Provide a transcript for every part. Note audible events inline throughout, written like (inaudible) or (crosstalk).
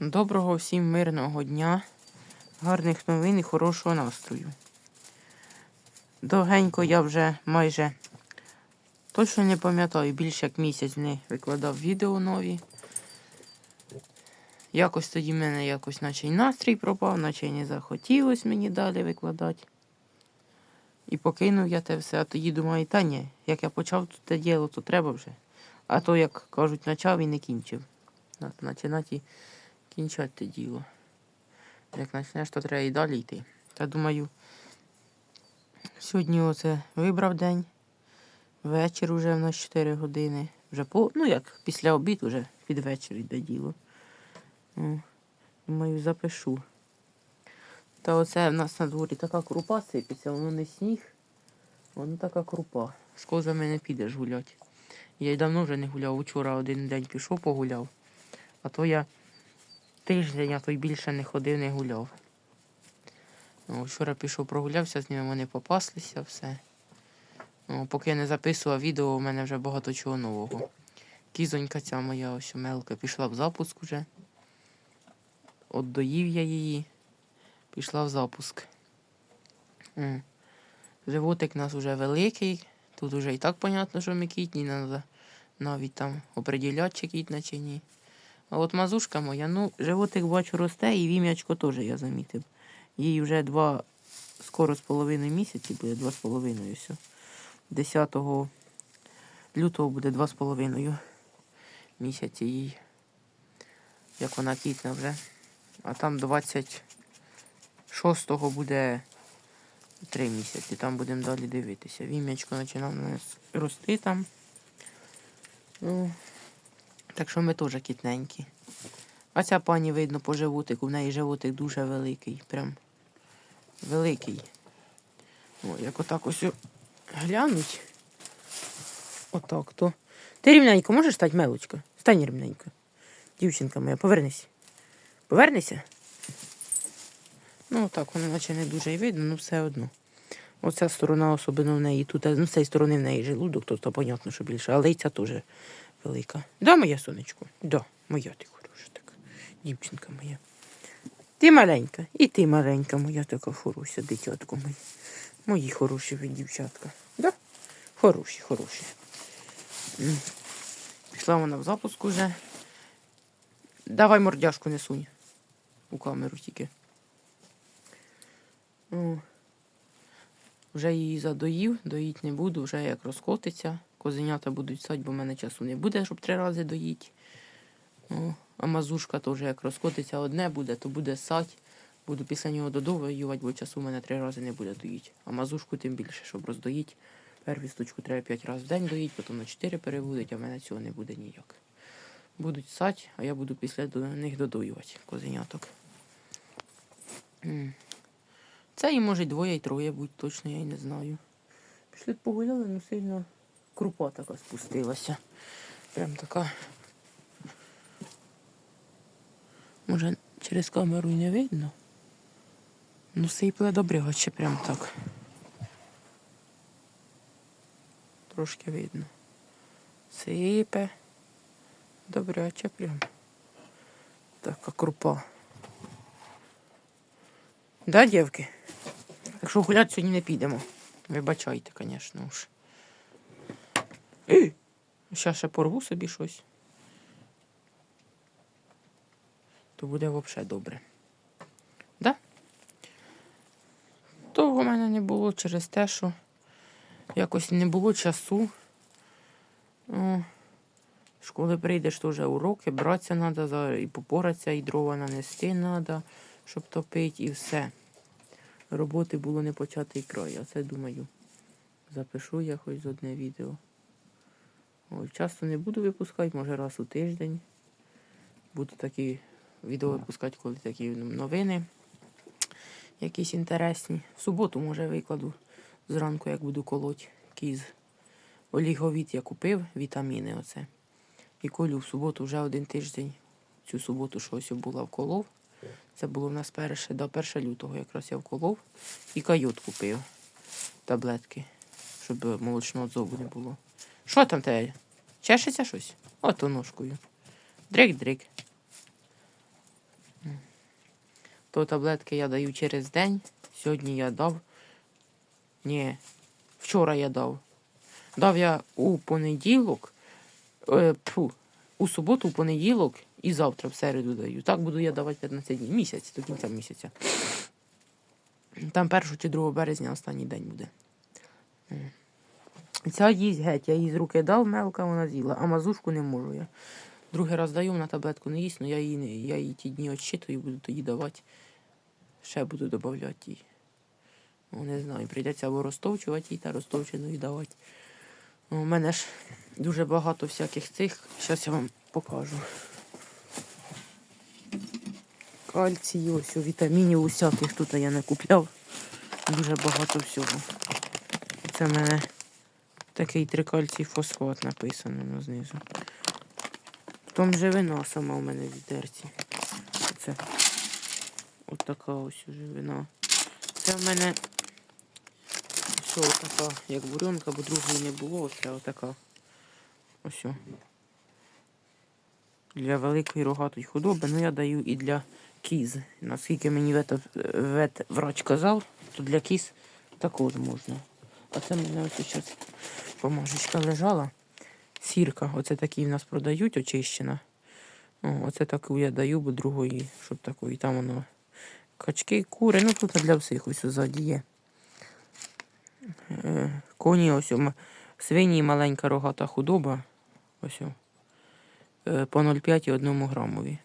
Доброго всім мирного дня, гарних новин і хорошого настрою. Довгенько я вже майже точно не пам'ятаю, більше як місяць не викладав відео нові. Якось тоді в мене якось наче й настрій пропав, наче й не захотілось мені далі викладати. І покинув я те все, а тоді думаю, та ні, як я почав тут те діло, то треба вже. А то, як кажуть, почав і не кінчив. І кінчати діло. Як почнеш, то треба і далі йти. Та думаю, сьогодні оце вибрав день. Вечір уже в нас 4 години. Вже по, ну як після обіду вже під вечір йде діло. Думаю, запишу. Та оце в нас на дворі така крупа сипеться, воно не сніг, воно така крупа. З козами не підеш гуляти. Я й давно вже не гуляв. Учора один день пішов, погуляв. А то я тиждень, а то й більше не ходив, не гуляв. О, вчора пішов, прогулявся, з ними вони попаслися, все. О, поки я не записував відео, у мене вже багато чого нового. Кізонька ця моя ось мелка пішла в запуск уже. От доїв я її, пішла в запуск. О. Животик у нас вже великий. Тут вже і так понятно, що ми кітні, навіть там оприділяти, чи кітна чи ні. А от мазушка моя, ну, животик бачу росте, і вім'ячко теж я замітив. Їй вже два, скоро з половиною місяці буде, два з половиною все. 10 лютого буде два з половиною місяці їй. Як вона кітна вже. А там 26-го буде три місяці. Там будемо далі дивитися. Вім'ячко починав рости там. Ну, так що ми теж кітненькі. А ця пані видно по животику, в неї животик дуже великий. Прям великий. О, як отак ось глянуть. Отак то. Ти рівненько можеш стати, мелочка? Стань рівненько. Дівчинка моя, повернись. Повернися. Ну, так, воно наче не дуже й видно, ну все одно. Оця сторона особливо в неї тут, ну, з цієї сторони в неї желудок, то, понятно, що більше, але й ця теж велика. Да, моя сонечко? Да, моя ти хороша така. Дівчинка моя. Ти маленька, і ти маленька, моя така хороша, дитятко моє. Мої хороші ви дівчатка. Да? Хороші, хороші. Пішла вона в запуск уже. Давай мордяшку не сунь. У камеру тільки. О. Вже її задоїв, доїть не буду, вже як розкотиться. Козенята будуть сать, бо в мене часу не буде, щоб три рази доїть. О, а мазушка теж як розкотиться одне буде, то буде сать. Буду після нього додовоювати, бо часу в мене три рази не буде доїть. А мазушку тим більше, щоб роздоїть. Первісточку треба п'ять разів в день доїть, потім на чотири перебудуть, а в мене цього не буде ніяк. Будуть сать, а я буду після до них додоювати козеняток. Це і може двоє, і троє будь точно, я й не знаю. Пішли погуляли, ну сильно крупа така спустилася. Прям така. Може, через камеру не видно. Ну, сипле добряче прям так. Трошки видно. Сипе. Добряче прям. Така крупа. Да, дівки? Так що гуляти сьогодні не підемо. Вибачайте, звісно ж. (gasps) Зараз ще порву собі щось. То буде взагалі добре. Да? Того в мене не було через те, що якось не було часу. О, школи прийдеш, то вже уроки, братися треба, і попоратися, і дрова нанести треба, щоб топити, і все. Роботи було не початий край. А це думаю, запишу я хоч з одне відео. Ой, часто не буду випускати, може раз у тиждень. Буду такі відео випускати, коли такі новини якісь інтересні. В суботу, може, викладу зранку, як буду колоть кіз. Оліговіт я купив, вітаміни оце. І колю в суботу вже один тиждень. Цю суботу щось була вколов. Це було в нас перше до 1 лютого, якраз я вколов. І кайот купив таблетки, щоб молочного зобу не було. Що там тебе? Чешеться щось? Ото ножкою. Дрик-дрик. То таблетки я даю через день. Сьогодні я дав. Ні, вчора я дав. Дав я у понеділок, е, пфу, у суботу, у понеділок і завтра в середу даю. Так буду я давати 15 днів. Місяць до кінця місяця. Там 1 чи 2 березня останній день буде. Ця їсть геть, я їй з руки дав, мелка вона з'їла, а мазушку не можу я. Другий раз даю, вона таблетку не їсть, але я її, я її ті дні відчитую, буду тоді давати. Ще буду додавати їй. Ну, не знаю, прийдеться або розтовчувати їй та розтовчену і давати. У мене ж дуже багато всяких цих. Зараз я вам покажу. Кальцію, ось, вітамінів усяких тут я не купляв. Дуже багато всього. Це мене такий трикальцій фосфат написано ну, знизу. Там живина сама у мене в відерці. Це от така ось живина. Це в мене що така, як буренка, бо другої не було. Оце отака. Ось. Для великої рогатої худоби, ну я даю і для кіз. Наскільки мені вет, вет врач казав, то для кіз також можна. А це мене ось зараз помажечка лежала. Сірка, оце такі в нас продають, очищена. О, оце таку я даю, бо другої, щоб такої. Там воно качки, кури, ну тут для всіх ось ззаді є. Е, Коні, ось свині маленька рогата худоба. Ось. е, По 0,5 і 1 грамові.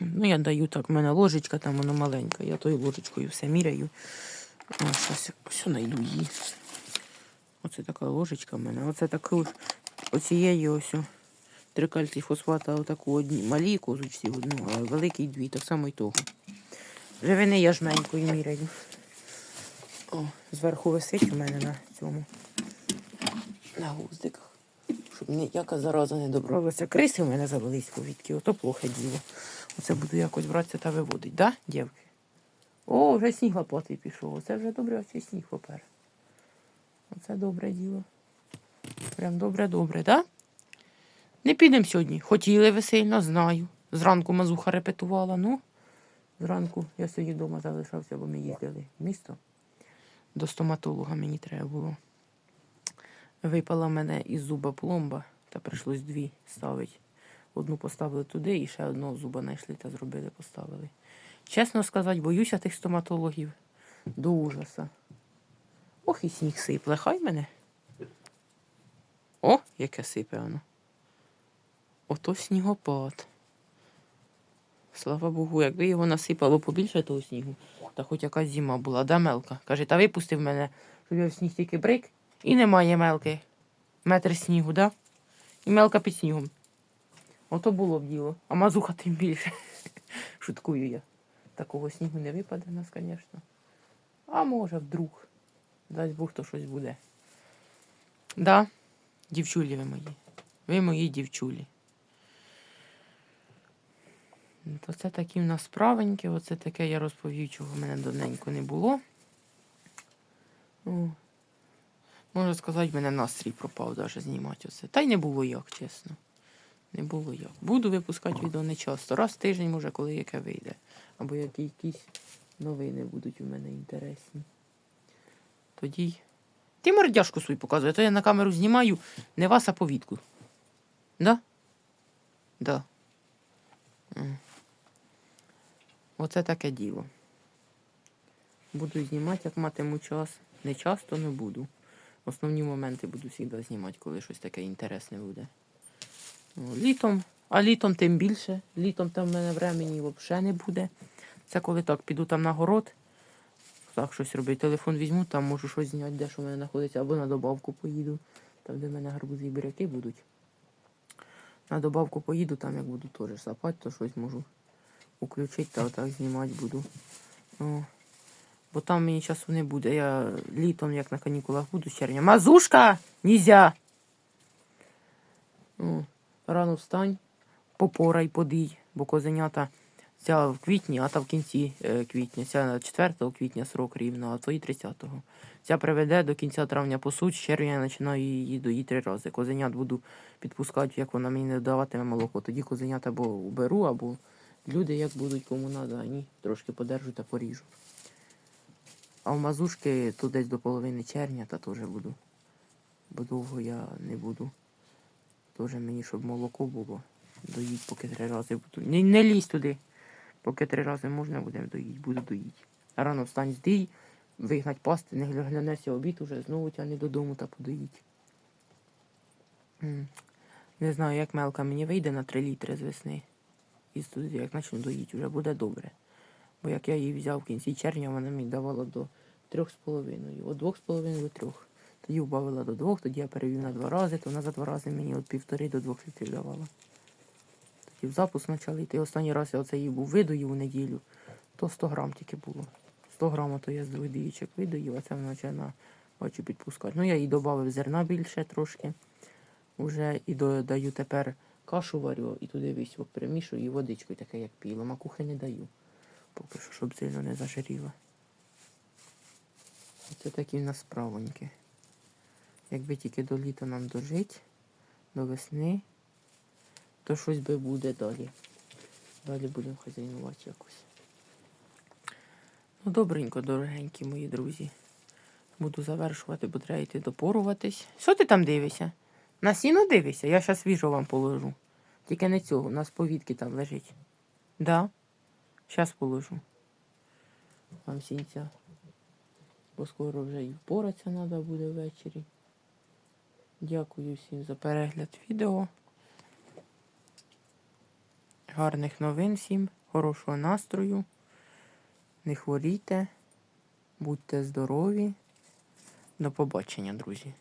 Ну, я даю так, в мене ложечка, там воно маленька. Я тою ложечкою все міряю. О, щас, все знайду її. Оце така ложечка в мене. Оце таку оцієї ось о, три кальцій фосфата, отаку одні малі козочці одну, а великий дві, так само і того. Живини я жменькою міряю. О, зверху висить у мене на цьому. На гуздиках. Щоб ніяка зараза не добралася. Криси у мене завелись повідки, ото плохе діло. Оце буду якось братися та виводити, да, дівки? О, вже сніг лопатий пішов. Оце вже добре, оцей сніг попер. Оце добре діло. Прям добре-добре, да? Не підемо сьогодні. Хотіли ви сильно, знаю. Зранку мазуха репетувала, ну. Зранку я сьогодні вдома залишався, бо ми їздили в місто. До стоматолога мені треба було. Випала мене із зуба пломба, та прийшлось дві ставити. Одну поставили туди і ще одного зуба знайшли та зробили, поставили. Чесно сказати, боюся тих стоматологів до ужаса. Ох, і сніг сипле, хай мене. О, яке сипе воно. Ото снігопад. Слава Богу, якби його насипало побільше того снігу, та хоч якась зима була. Да, Мелка? Каже, та випустив мене, щоб я в сніг тільки брик, і немає мелки. Метр снігу, да? І мелка під снігом. Ото було б діло. А мазуха тим більше. (laughs) Шуткую я. Такого снігу не випаде в нас, звісно. А може, вдруг. Дасть Бог, то щось буде. Да, дівчулі ви мої. Ви мої дівчулі. То це такі в нас справенькі, оце таке я розповів, чого в мене давненько не було. О. Можна сказати, в мене настрій пропав даже знімати оце. Та й не було як, чесно. Не було як. Буду випускати відео не часто. Раз в тиждень, може, коли яке вийде. Або які якісь новини будуть у мене інтересні. Тоді. Ти мордяшку свою показує, то я на камеру знімаю не вас, а повідку. Да? Да. Оце таке діло. Буду знімати, як матиму час. Не часто не буду. Основні моменти буду завжди знімати, коли щось таке інтересне буде. Літом, а літом тим більше. Літом там в мене времені взагалі не буде. Це коли так, піду там на город, так щось робити. Телефон візьму, там можу щось зняти, де що в мене знаходиться, або на добавку поїду, там, де в мене гарбузи і буряки будуть. На добавку поїду, там як буду теж сапати, то щось можу включити та отак знімати буду. О. Бо там мені часу не буде. Я літом, як на канікулах буду з червня. Мазушка! Нізя! О, рано встань, попорай, подий, бо козенята ця в квітні, а та в кінці е, квітня. Ця 4 квітня срок рівно, а твої 30-го. Ця приведе до кінця травня посуть, з червня я починаю її доїти три рази. Козенят буду підпускати, як вона мені не даватиме молоко. Тоді козенят або уберу, або люди як будуть кому надо, ані трошки подержу та поріжу. А в мазушки тут десь до половини червня, та теж буду. Бо довго я не буду. Теж мені, щоб молоко було. Доїть, поки три рази буду. Не, не лізь туди. Поки три рази можна будемо доїть, буду доїть. Рано встань здій, вигнать пасти, не гля- глянешся обід уже, знову тягне додому та подоїть. Не знаю, як мелка мені вийде на 3 літри з весни. І туди, як почну доїть, вже буде добре. Бо як я її взяв в кінці червня, вона мені давала до 3,5. От 2,5 до 3. Тоді вбавила до 2, тоді я перевів на 2 рази, то вона за 2 рази мені от півтори до 2 літрів давала. Тоді в запуск почали йти. Останній раз я оце її був видоїв у неділю, то 100 грам тільки було. 100 грам то я з двох дієчок видоїв, а це вона починає бачу підпускати. Ну я їй додав зерна більше трошки. Уже і додаю тепер кашу варю і туди весь перемішую і водичкою таке, як піло. Макухи не даю. Поки що, щоб сильно не зажиріла. Це такі в нас справоньки. Якби тільки до літа нам дожить, до весни, то щось би буде далі. Далі будемо хазяйнувати якось. Ну, добренько, дорогенькі мої друзі. Буду завершувати, бо треба йти допоруватись. Що ти там дивишся? На сіно дивишся? Я зараз свіжо вам положу. Тільки не цього, у нас повідки там лежить. Да? Зараз положу. Вам сінця. Бо скоро вже і впоратися треба буде ввечері. Дякую всім за перегляд відео. Гарних новин всім, хорошого настрою. Не хворійте, будьте здорові. До побачення, друзі.